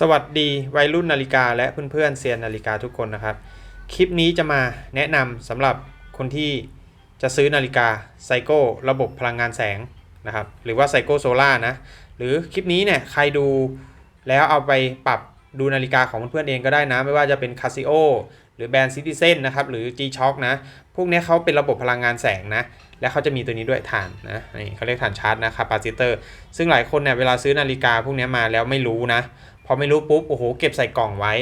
สวัสดีวัยรุ่นนาฬิกาและเพื่อนๆเซียนนาฬิกาทุกคนนะครับ คลิปนี้จะมาแนะนำสำหรับคนที่จะซื้อนาฬิกาไซโก้ระบบพลังงานแสงนะครับหรือว่าไซโก้โซล่านะหรือคลิปนี้เนี่ยใครดูแล้วเอาไปปรับดูนาฬิกาของเพื่อนๆเองก็ได้นะ ไม่ว่าจะเป็น Casio หรือแบรนด์ Citizen นะครับหรือ G-Shock นะ พวกนี้เขาเป็นระบบพลังงานแสงนะ และเขาจะมีตัวนี้ด้วยถ่านนะนี่เขาเรียกถ่านชาร์จนะคาปาซิเตอร์ซึ่งหลายคนเนี่ยเวลาซื้อนาฬิกาพวกนี้มาแล้วไม่รู้นะ พอไม่รู้ปุ๊บโอ้โหเก็บใส่กล่องไว้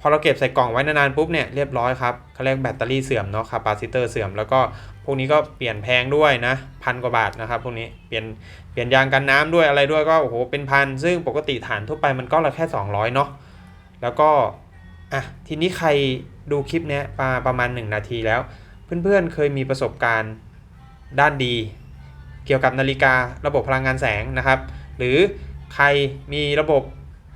พอเราเก็บใส่กล่องไว้นานๆปุ๊บเนี่ยเรียบร้อยครับเขาเรียกแบตเตอรี่เสื่อมเนาะคาปาซิเตอร์เสื่อมแล้วก็พวกนี้ก็เปลี่ยนแพงด้วยนะพันกว่าบาทนะครับพวกนี้เปลี่ยนเปลี่ยนยางกันน้ำด้วยอะไรด้วยก็โอ้โหเป็นพันซึ่งปกติฐานทั่วไปมันก็ละแค่ 200 เนาะแล้วก็อะทีนี้ใครดูคลิปเนี้ยมาประมาณ 1 นาทีแล้ว เพื่อนๆเคยมีประสบการณ์ด้านดี เกี่ยวกับนาฬิการะบบพลังงานแสงนะครับ หรือใครมีระบบ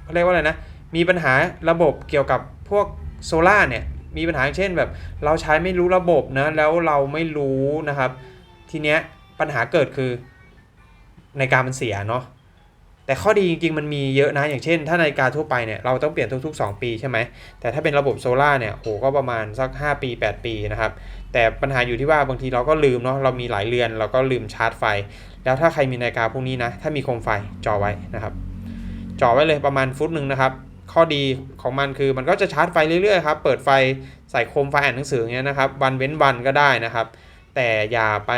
เขาเรียกว่าอะไรนะ มีปัญหาระบบเกี่ยวกับพวกโซล่าเนี่ย มีปัญหาอย่างเช่นแบบเราใช้ไม่รู้ระบบนะ แล้วเราไม่รู้นะครับ ทีเนี้ยปัญหาเกิดคือในาฬิการมันเสียเนาะ แต่ข้อดีจริงๆ มันมีเยอะนะ อย่างเช่น ถ้านาฬิกาทั่วไปเนี่ย เราต้องเปลี่ยนทุก ๆ 2 ปีใช่ไหม แต่ถ้าเป็นระบบโซล่าเนี่ย โห ก็ประมาณสัก 5 ปี 8 ปีนะครับ แต่ปัญหาอยู่ที่ว่าบางทีเราก็ลืมเนาะ เรามีหลายเรือน เราก็ลืมชาร์จไฟ แล้วถ้าใครมีนาฬิกาพวกนี้นะ ถ้ามีโคมไฟจอไว้นะครับ จ่อไว้เลยประมาณฟุตหนึ่งนะครับ ข้อดีของมันคือมันก็จะชาร์จไฟเรื่อยๆครับ เปิดไฟใส่โคมไฟอ่านหนังสืออย่างเงี้ยนะครับ วันเว้นวันก็ได้นะครับ แต่อย่าไป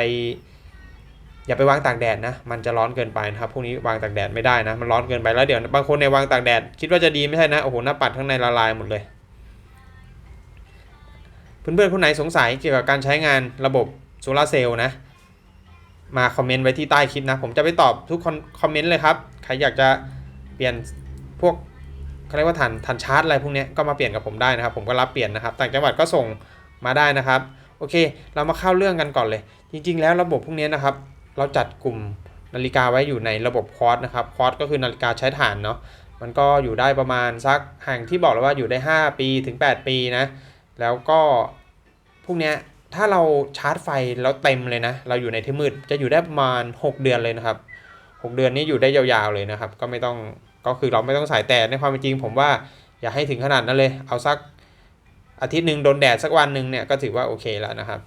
อย่าไปวางตากแดดนะ มันจะร้อนเกินไปนะครับ พวกนี้วางตากแดดไม่ได้นะ มันร้อนเกินไปแล้วเดี๋ยวบางคนในวางตากแดดคิดว่าจะดีไม่ใช่นะ โอ้โห หน้าปัดข้างในละลายหมดเลย เพื่อนๆคนไหนสงสัยเกี่ยวกับการใช้งานระบบโซลาเซลล์นะมาคอมเมนต์ไว้ที่ใต้คลิปนะ ผมจะไปตอบทุกคนคอมเมนต์เลยครับ ใครอยากจะ เปลี่ยนพวกเขาเรียกว่าฐานฐานชาร์จอะไรพวกนี้ก็มาเปลี่ยนกับผมได้นะครับ ผมก็รับเปลี่ยนนะครับ ต่างจังหวัดก็ส่งมาได้นะครับ โอเค เรามาเข้าเรื่องกันก่อนเลย จริง ๆ แล้วระบบพวกนี้นะครับ เราจัดกลุ่มนาฬิกาไว้อยู่ในระบบควอตนะครับควอตก็คือนาฬิกาใช้ถ่านเนาะมันก็อยู่ได้ประมาณสักห่างที่บอกแล้วว่าอยู่ได้ 5 ปีถึง 8 ปีนะ แล้วก็พวกเนี้ยถ้าเราชาร์จไฟแล้วเต็มเลยนะ เราอยู่ในที่มืดจะอยู่ได้ประมาณ 6 เดือนเลยนะครับ 6 เดือนนี้อยู่ได้ยาวๆเลยนะครับ ก็ไม่ต้องก็คือเราไม่ต้องใส่แต่ในความเป็นจริง ผมว่าอย่าให้ถึงขนาดนั้นเลย เอาสักอาทิตย์หนึ่งโดนแดดสักวันหนึ่งเนี่ยก็ถือว่าโอเคแล้วนะครับ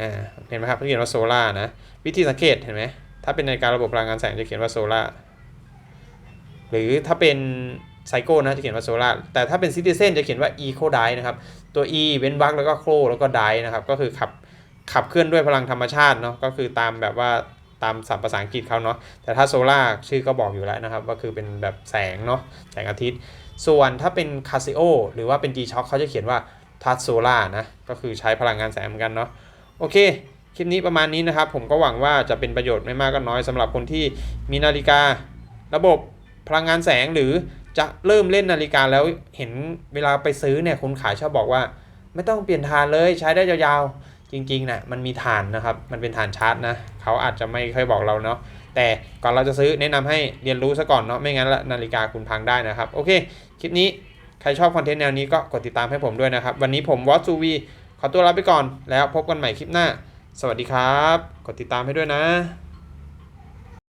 อ่าเห็นไหมครับเขาเขียนว่าโซล่านะวิธีสังเกตเห็นไหมถ้าเป็นในการระบบพลังงานแสงจะเขียนว่าโซล่าหรือถ้าเป็นไซโก้นะจะเขียนว่าโซล่าแต่ถ้าเป็นซิติเซนจะเขียนว่า e โคไดนะครับตัว e เว้นวรรคแล้วก็โครแล้วก็ไดนะครับก็คือขับขับเคลื่อนด้วยพลังธรรมชาติเนาะก็คือตามแบบว่า ตามศัพท์ภาษาอังกฤษเขาเนาะแต่ถ้าโซล่าชื่อก็บอกอยู่แล้วนะครับว่าคือเป็นแบบแสงเนาะแสงอาทิตย์ ส่วนถ้าเป็น Casio หรือว่าเป็น G-Shock เขาจะเขียนว่าทัสโซล่านะก็คือใช้พลังงานแสงเหมือนกันเนาะโอเค คลิปนี้ประมาณนี้นะครับ ผมก็หวังว่าจะเป็นประโยชน์ไม่มากก็น้อยสำหรับคนที่มีนาฬิการะบบพลังงานแสงหรือจะเริ่มเล่นนาฬิกาแล้วเห็นเวลาไปซื้อเนี่ยคนขายชอบบอกว่า ไม่ต้องเปลี่ยนฐานเลยใช้ได้ยาวๆ จริงๆนะมันมีฐานนะครับ มันเป็นฐานชาร์จนะเขาอาจจะไม่เคยบอกเราเนาะแต่ก่อนเราจะซื้อแนะนำให้เรียนรู้ซะก่อนเนาะไม่งั้นละนาฬิกาคุณพังได้นะครับ โอเค คลิปนี้ใครชอบคอนเทนต์แนวนี้ก็กดติดตามให้ผมด้วยนะครับ วันนี้ผมวอตซูวีขอตัวลาไปก่อนแล้วพบกันใหม่คลิปหน้า สวัสดีครับ กดติดตามให้ด้วยนะ